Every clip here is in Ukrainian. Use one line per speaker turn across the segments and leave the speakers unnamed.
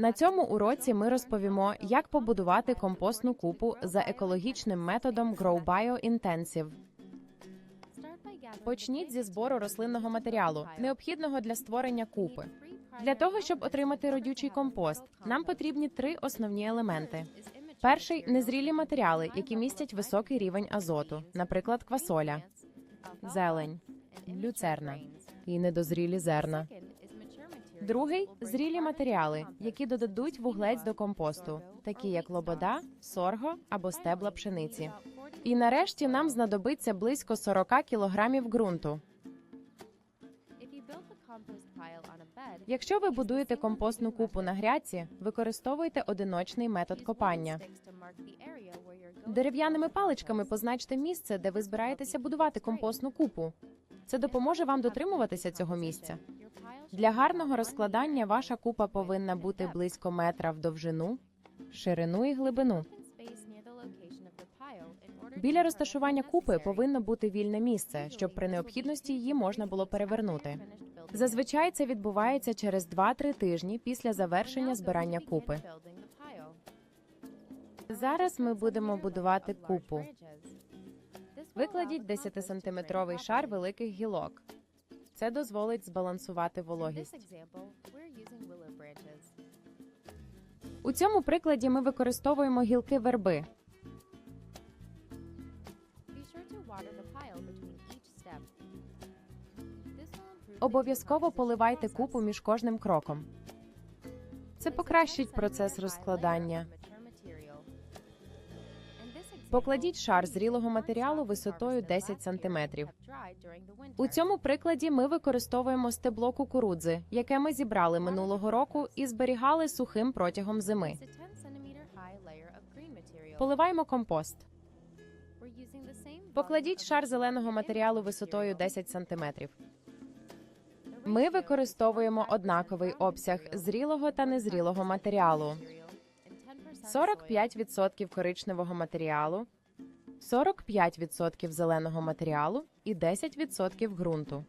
На цьому уроці ми розповімо, як побудувати компостну купу за екологічним методом GrowBio Intensive. Почніть зі збору рослинного матеріалу, необхідного для створення купи. Для того, щоб отримати родючий компост, нам потрібні три основні елементи. Перший незрілі матеріали, які містять високий рівень азоту, наприклад, квасоля, зелень, люцерна і недозрілі зерна. Другий зрілі матеріали, які додадуть вуглець до компосту, такі як лобода, сорго або стебла пшениці. І нарешті нам знадобиться близько 40 кілограмів ґрунту. Якщо ви будуєте компостну купу на грядці, використовуйте одиночний метод копання. Дерев'яними паличками позначте місце, де ви збираєтеся будувати компостну купу. Це допоможе вам дотримуватися цього місця. Для гарного розкладання ваша купа повинна бути близько метра в довжину, ширину і глибину. Біля розташування купи повинно бути вільне місце, щоб при необхідності її можна було перевернути. Зазвичай це відбувається через 2-3 тижні після завершення збирання купи. Зараз ми будемо будувати купу. Викладіть 10-сантиметровий шар великих гілок. Це дозволить збалансувати вологість. У цьому прикладі ми використовуємо гілки верби. Обов'язково поливайте купу між кожним кроком. Це покращить процес розкладання. Покладіть шар зрілого матеріалу висотою 10 см. У цьому прикладі ми використовуємо стебло кукурудзи, яке ми зібрали минулого року і зберігали сухим протягом зими. Поливаємо компост. Покладіть шар зеленого матеріалу висотою 10 см. Ми використовуємо однаковий обсяг зрілого та незрілого матеріалу. 45% коричневого матеріалу, 45% зеленого матеріалу і 10% ґрунту.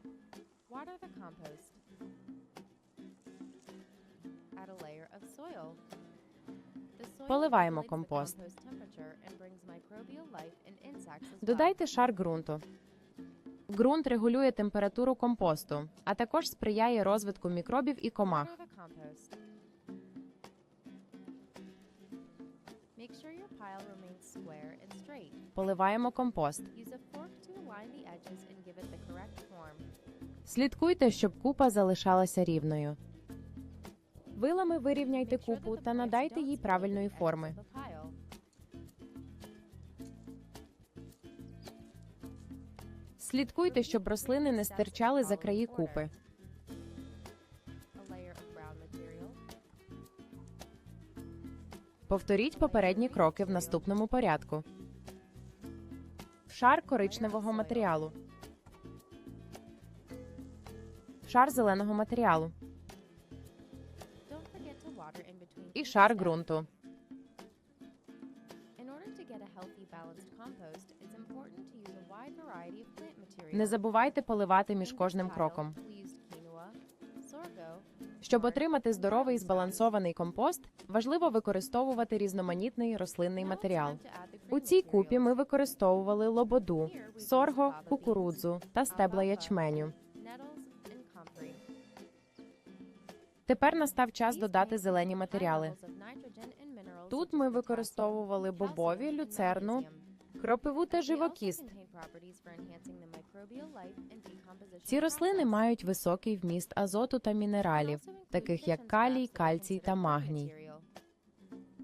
Поливаємо компост. Додайте шар ґрунту. Ґрунт регулює температуру компосту, а також сприяє розвитку мікробів і комах.
Correct form.
Слідкуйте, щоб купа залишалася рівною. Вилами вирівняйте купу та надайте їй правильної форми. Слідкуйте, щоб рослини не стирчали за краї купи. Повторіть попередні кроки в наступному порядку. Шар коричневого матеріалу. Шар зеленого матеріалу і шар ґрунту. Не забувайте поливати між кожним кроком. Щоб отримати здоровий збалансований компост, важливо використовувати різноманітний рослинний матеріал. У цій купі ми використовували лободу, сорго, кукурудзу та стебла ячменю. Тепер настав час додати зелені матеріали. Тут ми використовували бобові, люцерну. Кропиву та живокіст. Ці рослини мають високий вміст азоту та мінералів, таких як калій, кальцій та магній.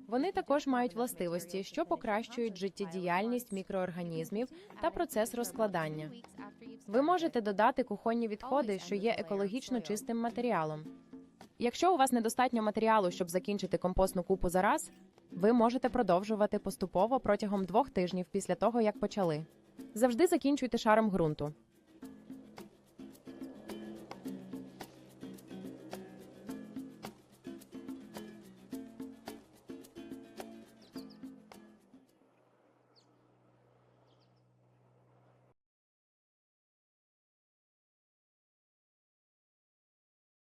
Вони також мають властивості, що покращують життєдіяльність мікроорганізмів та процес розкладання. Ви можете додати кухонні відходи, що є екологічно чистим матеріалом. Якщо у вас недостатньо матеріалу, щоб закінчити компостну купу за раз, ви можете продовжувати поступово протягом двох тижнів після того, як почали. Завжди закінчуйте шаром ґрунту.